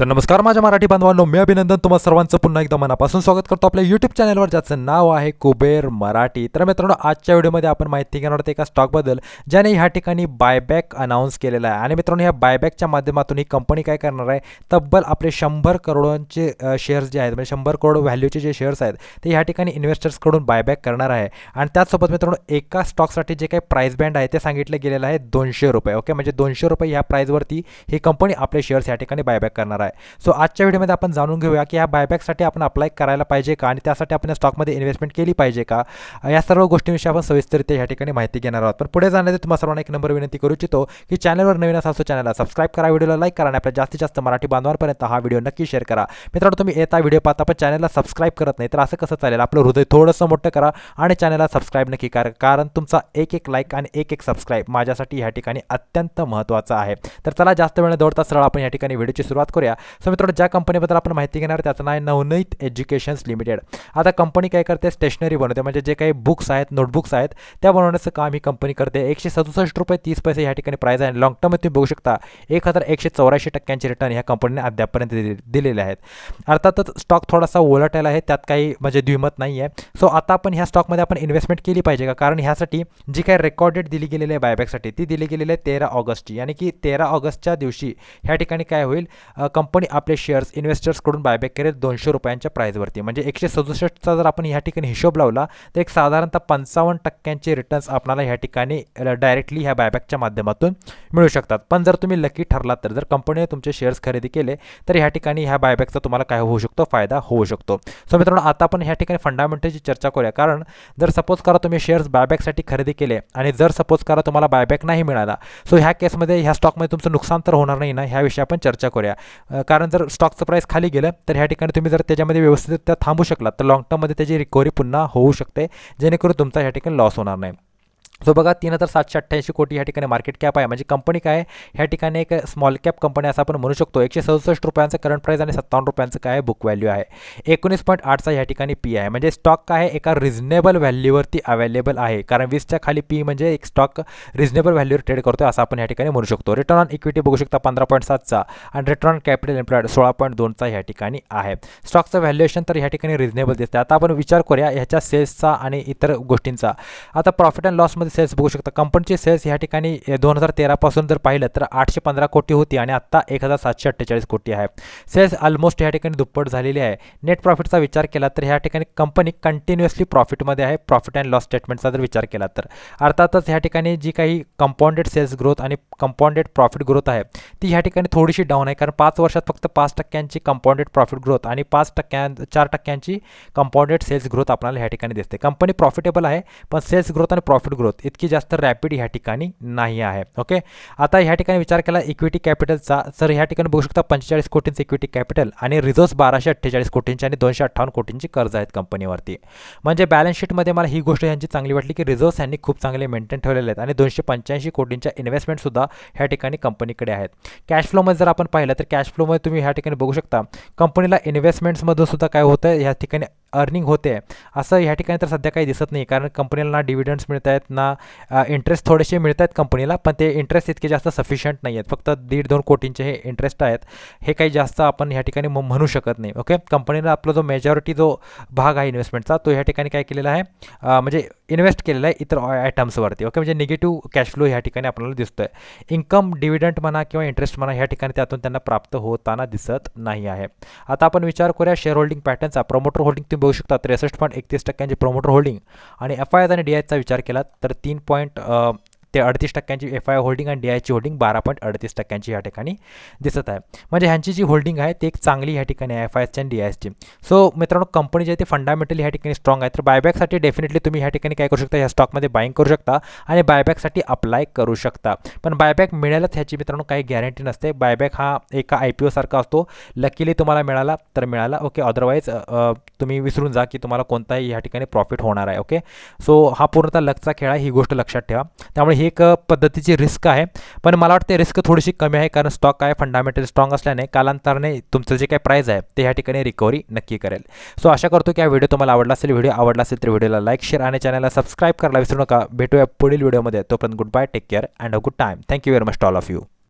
तर नमस्कार माझ्या मराठी बांधवांनो मी अभिनंदन तुम्हा सर्वांचं पुन्हा एकदा मनापासून स्वागत करतो आपल्या यूट्यूब चॅनलवर ज्याचं नाव आहे कुबेर मराठी. तर मित्रांनो आजच्या व्हिडिओमध्ये आपण माहिती घेणार आहोत एका स्टॉकबद्दल ज्याने ह्या ठिकाणी बायबॅक अनाऊन्स केलेला आहे. आणि मित्रांनो ह्या बायबॅकच्या माध्यमातून ही कंपनी काय करणार आहे? तब्बल आपले शंभर करोडांचे शेअर्स जे आहेत म्हणजे शंभर करोड व्हॅल्यूचे जे शेअर्स आहेत ते ह्या ठिकाणी इन्व्हेस्टर्सकडून बायबॅक करणार आहे. आणि त्याचसोबत मित्रांनो एका स्टॉकसाठी जे काही प्राईस बँड आहे ते सांगितलं गेलेलं आहे दोनशे रुपये. ओके म्हणजे दोनशे रुपये ह्या प्राईजवरती ही कंपनी आपले शेअर्स या ठिकाणी बायबॅक करणार आहे. सो आजच्या व्हिडिओमध्ये आपण जाणून घेऊया की ह्या बायबॅकसाठी आपण अप्लाय करायला पाहिजे का आणि त्यासाठी आपण या स्टॉकमध्ये इन्व्हेस्टमेंट केली पाहिजे का? या सर्व गोष्टींविषयी आपण सविस्तरित्या या ठिकाणी माहिती घेणार आहोत. पण पुढे जाण्याचे तुम्हाला सर्वांना एक नंबर विनंती करू इच्छितो की चॅनलवर नवीन असा असो चॅनलला सबस्क्राईब करा व्हिडिओला लाईक करा आणि आपल्या जास्तीत जास्त मराठी बांधवांपर्यंत हा व्हिडिओ नक्की शेअर करा. मित्रांनो तुम्ही येता व्हिडिओ पाहता पण चॅनलला सबस्क्राईब करत नाही तर असं कसं चालेल? आपलं हृदय थोडंसं मोठं करा आणि चॅनलला सबस्क्राईब नक्की करा. कारण तुमचा एक एक लाईक आणि एक एक सबस्क्राईब माझ्यासाठी ह्या ठिकाणी अत्यंत महत्त्वाचं आहे. तर चला जास्त वेळ दौडता सरळ आपण या ठिकाणी व्हिडिओची सुरुवात करूया. सो मित्रांनो ज्या कंपनीबद्दल आपण माहिती घेणार त्याचं नाव आहे नवनीत एज्युकेशन्स लिमिटेड आता कंपनी काय करते? स्टेशनरी बनवते. म्हणजे जे काही बुक्स आहेत नोटबुक्स आहेत त्या बनवण्याचं काम ही कंपनी करते. एकशे सदुसष्ट रुपये तीस पैसे या ठिकाणी प्राईज आहे. लॉंग टर्म तुम्ही बघू शकता एक हजार एकशे चौऱ्याऐंशी टक्क्यांचे रिटर्न ह्या कंपनीने अद्यापर्यंत दिलेले आहेत. अर्थातच स्टॉक थोडासा ओलटायला आहे. त्यात काही म्हणजे द्विमत नाही आहे सो आता आपण ह्या स्टॉकमध्ये आपण इन्व्हेस्टमेंट केली पाहिजे का? कारण ह्यासाठी जी काही रेकॉर्डेड दिली गेलेली आहे बायबॅकसाठी ती दिली गेलेली आहे तेरा ऑगस्टची. यानी की तेरा ऑगस्टच्या दिवशी ह्या ठिकाणी काय होईल? कंपनी आपले शेअर्स इन्व्हेस्टर्सकडून बायबॅक करेल दोनशे रुपयांच्या प्राईजवरती म्हणजे एकशे सदुसष्टचा जर आपण ह्या ठिकाणी हिशोब लावला तर एक साधारणतः पंचावन्न टक्क्यांचे रिटर्न्स आपल्याला ह्या ठिकाणी डायरेक्टली ह्या बायबॅकच्या माध्यमातून मिळू शकतात. पण जर तुम्ही लकी ठरलात तर जर कंपनीने तुमचे शेअर्स खरेदी केले तर ह्या ठिकाणी ह्या बायबॅकचा तुम्हाला काय होऊ शकतो? फायदा होऊ शकतो. सो मित्रांनो आता आपण ह्या ठिकाणी फंडामेंटलची चर्चा करूया. कारण जर सपोज करा तुम्ही शेअर्स बायबॅकसाठी खरेदी केले आणि जर सपोज करा तुम्हाला बायबॅक नाही मिळाला सो ह्या केसमध्ये ह्या स्टॉकमध्ये तुमचं नुकसान तर होणार नाही ना? ह्याविषयी आपण चर्चा करूया. कारण जर स्टॉकचं प्राईस खाली गेलं तर ह्या ठिकाणी तुम्ही जर त्याच्यामध्ये व्यवस्थित थांबू शकलात तर लॉंग टर्ममध्ये त्याची रिकव्हरी पुन्हा होऊ शकते जेणेकरून तुमचा ह्या ठिकाणी लॉस होणार नाही. सो बघा तीन हजार सातशे अठ्ठ्याऐंशी कोटी या ठिकाणी मार्केट कॅप आहे. म्हणजे कंपनी काय ह्या ठिकाणी एक स्मॉल कॅप कंपनी असं आपण म्हणू शकतो. एकशे सदुसष्ट रुपयांचं करंट प्राईस आणि सत्तावन्न रुपयांचं काय बुक व्हॅल्यू आहे. एकोणीस पॉईंट आठचा या ठिकाणी पी आहे. म्हणजे स्टॉक काय एका रिझनेबल व्हॅल्यूवरती अवेलेबल आहे. कारण वीसच्या खाली पी म्हणजे एक स्टॉक रिझनेबल व्हॅल्यूवर ट्रेड करतो असं आपण या ठिकाणी म्हणू शकतो. रिटर्न ऑन इक्विटी बघू शकता पंधरा पॉईंट सातचा आणि रिटर्न ऑन कॅपिटल एम्प्लॉईड सोळा पॉईंट दोनचा ह्या ठिकाणी आहे. स्टॉकचं व्हॅल्युएशन तर ह्या ठिकाणी रिझनेबल दिसतं आता आपण विचार करूया ह्याच्या सेल्सचा आणि इतर गोष्टींचा. आता प्रॉफिट अँड लॉसमध्ये सेल्स बघू शकता. कंपनीचे सेल्स ह्या ठिकाणी दोन हजार तेरापासून जर पाहिलं तर आठशे पंधरा कोटी होती आणि आत्ता एक हजार सातशे अठ्ठेचाळीस कोटी आहे. सेल्स ऑलमोस्ट ह्या ठिकाणी दुप्पट झालेली आहे. नेट प्रॉफिटचा विचार केला तर ह्या ठिकाणी कंपनी कंटिन्युअसली प्रॉफिटमध्ये आहे. प्रॉफिट अँड लॉस स्टेटमेंटचा जर विचार केला तर. अर्थातच ह्या ठिकाणी जी काही कंपाऊंडेड सेल्स ग्रोथ आणि कंपाऊंडेड प्रॉफिट ग्रोथ आहे ती ह्या ठिकाणी थोडीशी डाऊन आहे. कारण पाच वर्षात फक्त पाच टक्क्यांची कंपाऊंडेड प्रॉफिट ग्रोथ आणि पाच टक्क्यां चार टक्क्यांची कंपाऊंडेड सेल्स ग्रोथ आपल्याला ह्या ठिकाणी दिसते. कंपनी प्रॉफिटेबल आहे पण सेल्स ग्रोथ आणि प्रॉफिट ग्रोथ इतकी जास्त रॅपिड ह्या ठिकाणी नाही आहे. ओके आता ह्या ठिकाणी विचार केला इक्विटी कॅपिटलचा तर ह्या ठिकाणी बघू शकता पंचेचाळीस कोटींचं इक्विटी कॅपिटल आणि रिझर्व्स बाराशे अठ्ठेचाळीस कोटींची आणि दोनशे अठ्ठावन्न कोटींची कर्ज आहेत कंपनीवरती म्हणजे बॅलन्स शीटमध्ये मला ही गोष्ट यांची चांगली वाटली की रिझर्व्स यांनी खूप चांगले मेंटेन ठेवलेले आहेत आणि दोनशे पंच्याऐंशी कोटींच्या इन्व्हेस्टमेंटसुद्धा ह्या ठिकाणी कंपनीकडे आहेत. कॅश फ्लोमध्ये जर आपण पाहिलं तर कॅश फ्लोमध्ये तुम्ही ह्या ठिकाणी बघू शकता कंपनीला इन्व्हेस्टमेंट्समधून सुद्धा काय होतं ह्या ठिकाणी अर्निंग होते. असं ह्या ठिकाणी तर सध्या काही दिसत नाही. कारण कंपनीला ना डिव्हिडंड्स मिळत आहेत ना इंटरेस्ट थोडेसे मिळत आहेत कंपनीला पण ते इंटरेस्ट इतके जास्त सफिशियंट नाही आहेत फक्त दीड दोन कोटींचे हे इंटरेस्ट आहेत. हे काही जास्त आपण ह्या ठिकाणी म्हणू शकत नाही. ओके कंपनीला आपला जो मेजॉरिटी जो भाग आहे इन्व्हेस्टमेंटचा तो ह्या ठिकाणी काय केलेला आहे? म्हणजे इन्व्हेस्ट केलेला आहे इतर आयटम्सवरती ओके म्हणजे निगेटिव्ह कॅश फ्लो ह्या ठिकाणी आपल्याला दिसतो आहे इन्कम डिव्हिडंट म्हणा किंवा इंटरेस्ट म्हणा ह्या ठिकाणी त्यातून त्यांना प्राप्त होताना दिसत नाही आहे. आता आपण विचार करूया शेअर होल्डिंग पॅटर्नचा प्रमोटर होल्डिंग तुम्ही बघू शकता त्रेसष्ट पॉईंट एकतीस टक्क्यांचे प्रमोटर होल्डिंग आणि एफ आय आणि डी आयचा विचार केला तर तीन पॉईंट ते अडतीस टक्क्यांची एफ आय होल्डिंग आणि डी आयची होल्डिंग बारा पॉईंट अडतीस टक्क्यांची या ठिकाणी दिसत आहे. म्हणजे ह्यांची जी होल्डिंग आहे ती एक चांगली ह्या ठिकाणी आहे एफ आय एसची आणि डी आयची सो मित्रांनो कंपनी जे ते फंडामेंटली ह्या ठिकाणी स्ट्रॉंग आहे. तर बायबॅकसाठी डेफिनेटली तुम्ही ह्या ठिकाणी काय करू शकता? ह्या स्टॉकमध्ये बाईंग करू शकता आणि बायबॅकसाठी अप्लाय करू शकता. पण बायबॅक मिळेलच ह्याची मित्रांनो काही गॅरंटी नसते. बायबॅक हा एका आय पी ओसारखा असतो. लकीली तुम्हाला मिळाला तर मिळाला ओके अदरवाईज तुम्ही विसरून जा की तुम्हाला कोणताही ह्या ठिकाणी प्रॉफिट होणार आहे ओके सो हा पूर्णतः लकचा खेळ आहे. ही गोष्ट लक्षात ठेवा. त्यामुळे ही एक पद्धतीची रिस्क आहे. पण मला वाटते रिस्क थोडीशी कमी आहे कारण स्टॉक काय फंडामेंटल स्ट्रॉंग असल्याने कालांतराने तुमचं जे काही प्राईज आहे ते ह्या ठिकाणी रिकव्हरी नक्की करेल. सो आशा करतो की हा व्हिडिओ तुम्हाला आवडला असेल. व्हिडिओ आवडला असेल तर व्हिडिओला लाईक शेअर आणि चॅनलला सबस्क्राईब करायला विसरू नका. भेटूया पुढील व्हिडिओमध्ये तोपर्यंत good bye take care and a good time thank you very much all of you